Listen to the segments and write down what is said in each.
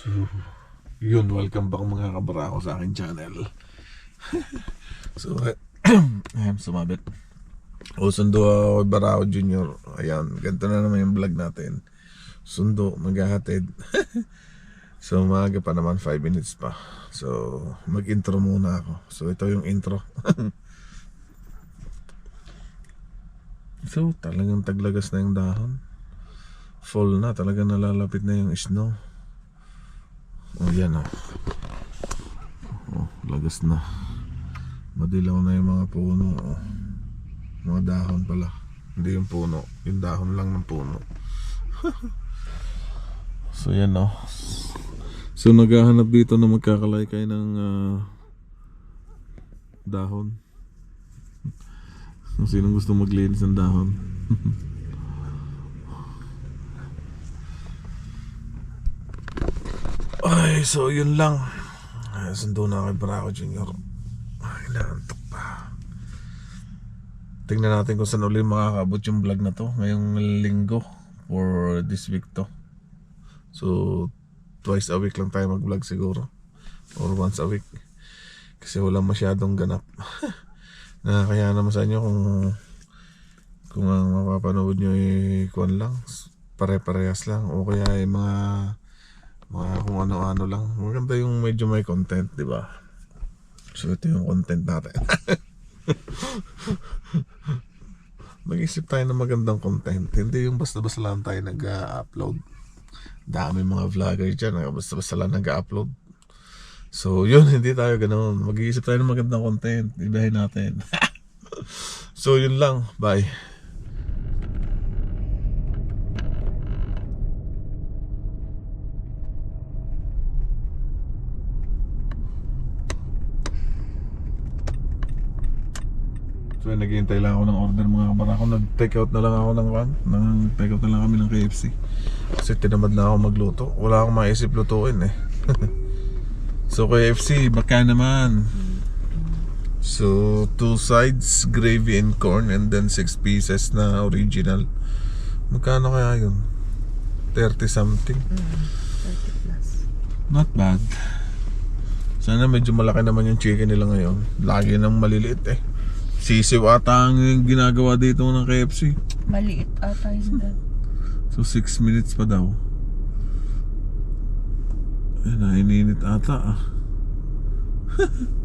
So, yun, welcome back mga kabarako sa akin channel. so, ayan, sumabit. O, sundo ako kay Barako Junior. Ayan, ganito na naman yung vlog natin. Sundo, maghahatid. so, maaga pa naman, 5 minutes pa. So, mag-intro muna ako. So, ito yung intro. so, talagang taglagas na yung dahon. Fall na, talagang nalalapit na yung snow. O, yan o. Oh, lagas na. Madilaw na yung mga puno. Oh. Mga dahon pala. Hindi yung puno. Yung dahon lang ng puno. so yan o. So naghahanap dito na magkakalaykay ng ah, dahon. Kung sinong gusto maglinis ng dahon. Ay, so yun lang. Sundo na kay Braco. Ay, naantok pa. Tingnan natin kung saan ulit makakabot yung vlog na to ngayong linggo for this week to. So, twice a week lang tayo mag-vlog siguro. Or once a week. Kasi wala masyadong ganap. Nakakaya naman sa inyo kung kung ang mapapanood nyo ay kuwan lang, pare-parehas lang o kaya ay mga mga kung ano-ano lang. Maganda yung medyo may content, di ba? So ito yung content natin. Mag-isip tayo ng magandang content. Hindi yung basta-basta lang tayo nag-upload. Dami mga vlogger dyan, ah, basta-basta lang nag-upload. So yun, hindi tayo ganun. Mag-iisip tayo ng magandang content. Ibahin natin. so yun lang. Bye. So naghihintay lang ako ng order mga kabarako. Nag-take out na lang ako ng van. Nag-take out na lang kami ng KFC. Kasi tinamad na ako magluto. Wala akong maisip lutuin eh. so KFC, baka naman. So, two sides, gravy and corn, and then six pieces na original. Magkano kaya yun? 30 something. 30 plus. Not bad. Sana medyo malaki naman yung chicken nila ngayon. Lagi nang maliliit eh. Sisiw ata ang ginagawa dito ng KFC. Maliit ata yun dad. So 6 minutes pa daw. Ay, naininit ata ah.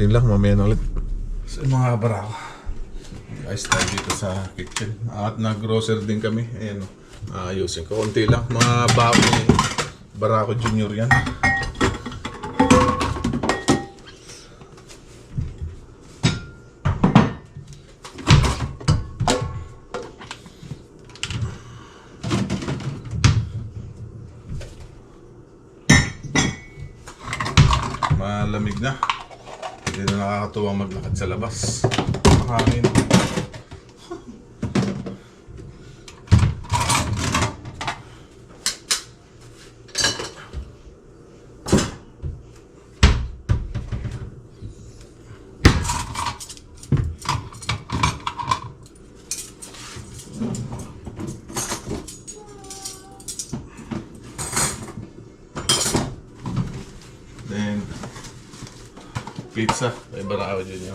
yun lang, mamaya na ulit. So mga barako. Guys, tayo dito sa kitchen. At nag-grocer din kami. Ayan o. Ayusin ko. Kunti lang. Mga bago ni Barako Junior yan. Na. Hindi na nakakatuwang maglakad sa labas. Makakain. Then, pizza. May barako dyan.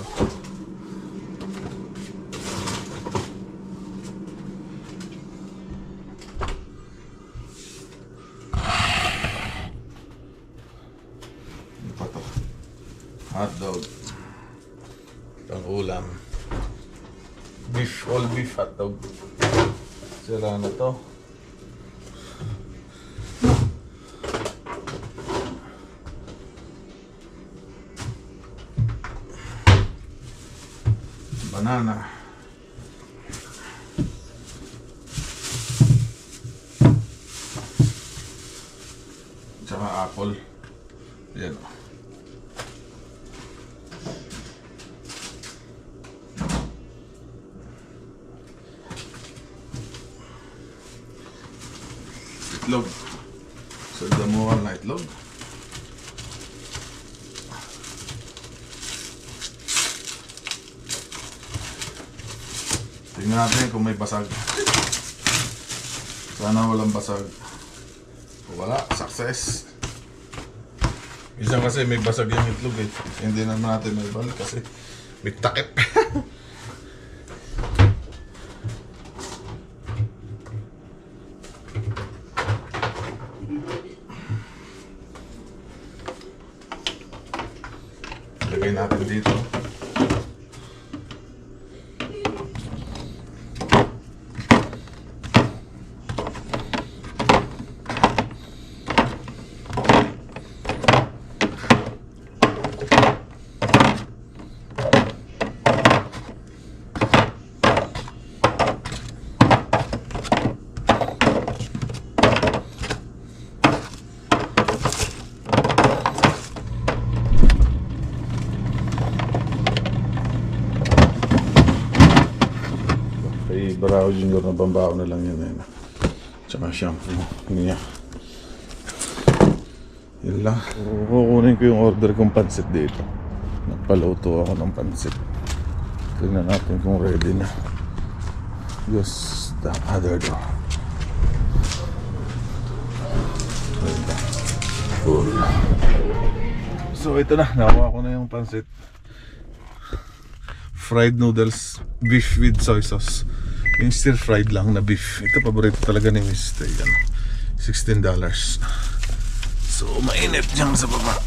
Ano pa to? Hot dog. Itong ulam. Beef, all beef hot dog. Sira na to. Banana. Tsaka apple. Yan. Itlog. So, damuhan na itlog. Tingnan natin kung may basag. Sana walang basag. Wala, success. Minsan kasi may basag yung itlog eh. Hindi naman natin may balik kasi may takip. Lagay natin dito. Kay Junior na bambao na lang yan. Eh. Tsaka shampoo niya. Yun lang. Kukunin ko yung order kong pansit dito. Nagpaluto ako ng pansit. Tingnan natin kung ready na. Use the other door. So ito na, nakuha ko na yung pansit fried noodles, beef with soy sauce. Yung stir fried lang na beef. Ito paborito talaga ni Mr. Ano, $16. So, mainit dyan sa baba.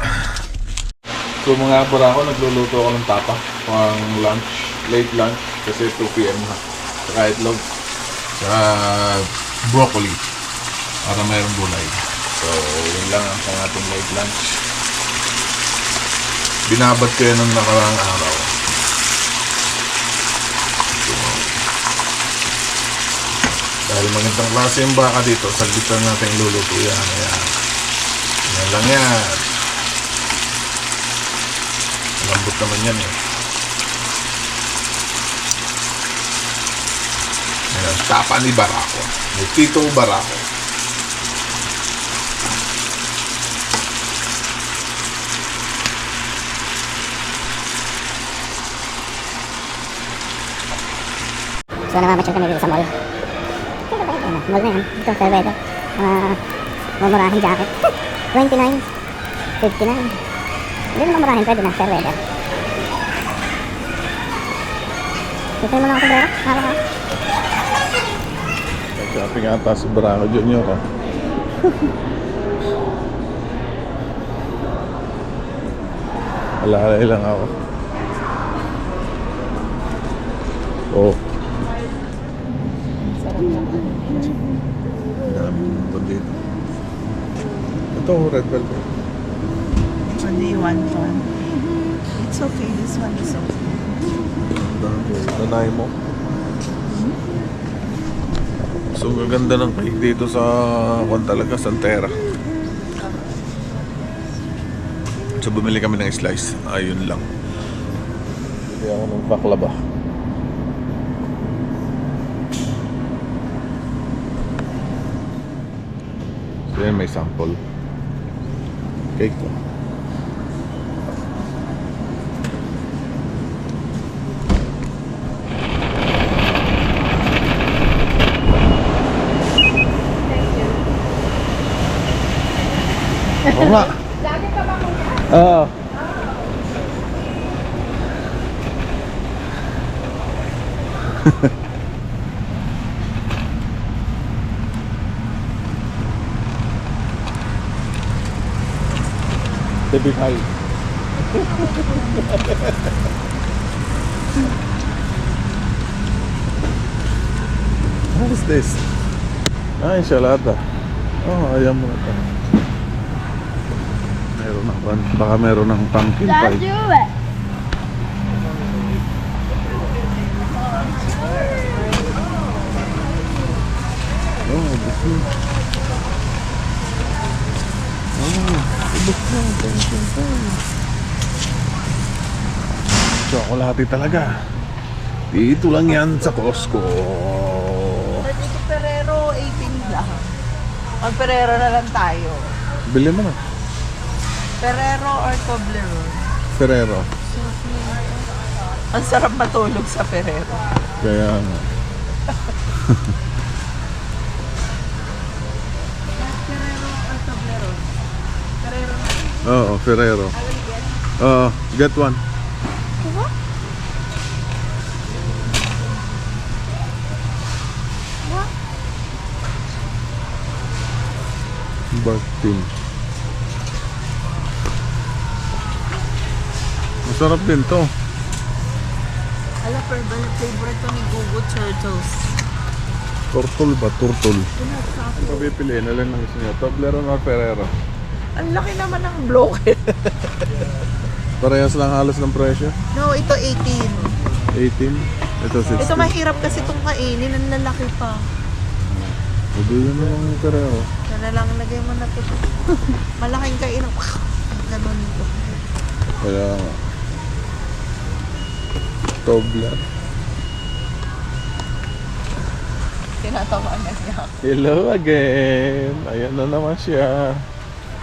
So, mga para ako, nagluluto ako ng tapa pang lunch, late lunch, kasi 2 p.m. na. Saka itlog, saka broccoli, para mayroong gulay. So, yun lang ang ating late lunch. Binabad ko yan ng nakaraang araw. Dahil magandang klase yung baka dito, saglitan natin luluto yan. Ayan. Yan lang yan. Lambot naman yan eh. Ayan, tapa ni Barako. May titong Barako. So namamasyal kami dito sa mall. Ano, mall na yan. Ito, Cervedo. Mga mamurahing jacket. 29. 59. Hindi naman mamurahin, pwede na, Cervedo. Gusto mo lang ako sombrero? Hawak ka. Shopping ata si Barako Junior. Oh. Alalay lang ako. Oh. Dami nito dito. Ito, red velvet. Only one one. It's okay. This one is okay. Nanay mo. So, gaganda ng cake dito sa kwan talaga, Santera. So, bumili kami ng slice. Ayun lang. Bili ako ng baklava. So, yan may sample. Cake to. Oo nga. Oo. Debit high. What is this? Ah, enchilada. Oh, ayaw mo na ito. Meron ng pan- baka meron ng pumpkin pie. Oh, gusto. Oh, pie. Chocolate talaga. Dito lang yan sa Costco. Dito Ferrero, 18 lang. Mag Ferrero na lang tayo. Bili mo na. Ferrero or Toblerone? Ferrero. Ang sarap matulog sa Ferrero. Kaya nga. Ferrero. Uh, get one. Bartin. Masarap din to. Ala, per ba na favorite to ni Gugu Turtles? Turtle ba? Turtle. Ano pa pipiliin? Alin ang gusto niyo? Toblerone or Ferrero? Ang laki naman ng bloke. Parehas lang halos ng presyo. no, ito 18. 18. Ito 16. Ito mahirap kasi itong kainin. Ang lalaki pa. Pwede yun ng Ferrero. Yan na lang, lagay mo na to. Malaking kainin. Ganun ito. Kaya nga. Tobler. Tinatamaan na niya. Hello again. Ayan na naman siya.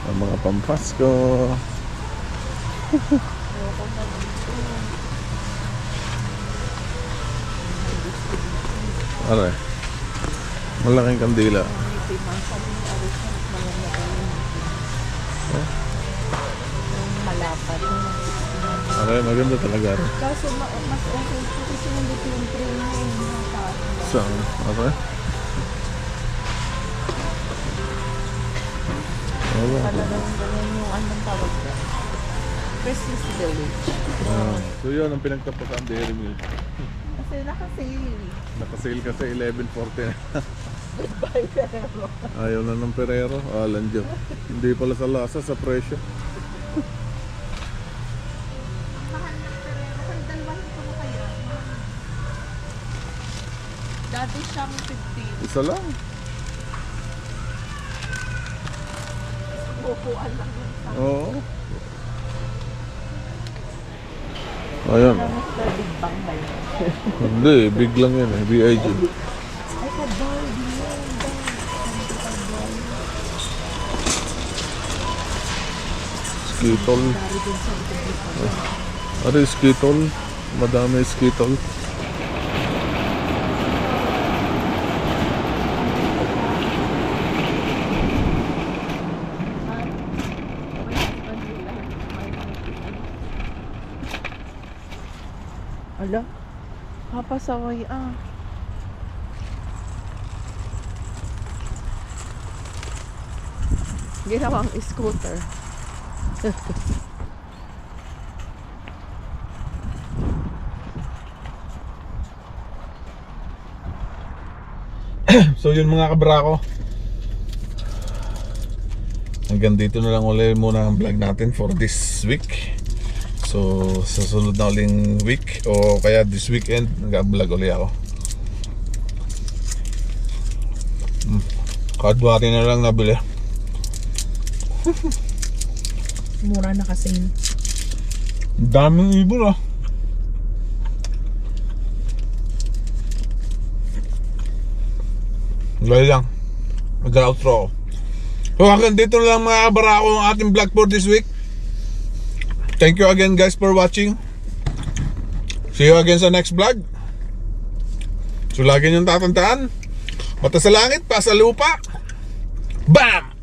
Ang mga pampasko. Aray. Malaking kandila. Malapad. Aray, maganda talaga. Kaso ma- mas okay kasi nandito yung train na yun. nakaka- Saan? Aray? Wala. Talagang ganyan yung anong tawag ko. Christmas Village. Ah, so yun ang pinagtapakan Dairy Milk. Kasi nakasale. Nakasale kasi 11.40 na. Bye, pero. Ayaw na ng Ferrero. Alan dyan. Hindi pala sa lasa, sa presyo. Mahal ng Ferrero. Kaya dalawahin ko na kaya. Dati siyang 15. Isa lang. Bukuan lang sa Oo. Ayan. Big bang ba yun? Hindi, big lang yan eh. BIG. Ay, kaboy. Di ito. Ano yung skitol? Madami skitol. Ala, papasaway ah. Ginawang scooter. So yun mga kabrako. Hanggang dito na lang ulit muna ang vlog natin for this week. So sa sunod na uling week o kaya this weekend nag-vlog ulit ako. Hmm. Kadwari na lang nabili. Mura na kasi. Daming ibon ah. Gaya lang. Mag-outro ako. So hanggang dito lang mga kabarako ang ating vlog for this week. Thank you again guys for watching. See you again sa next vlog. So lagi niyong tatandaan. Mata sa langit, pa sa lupa. Bam!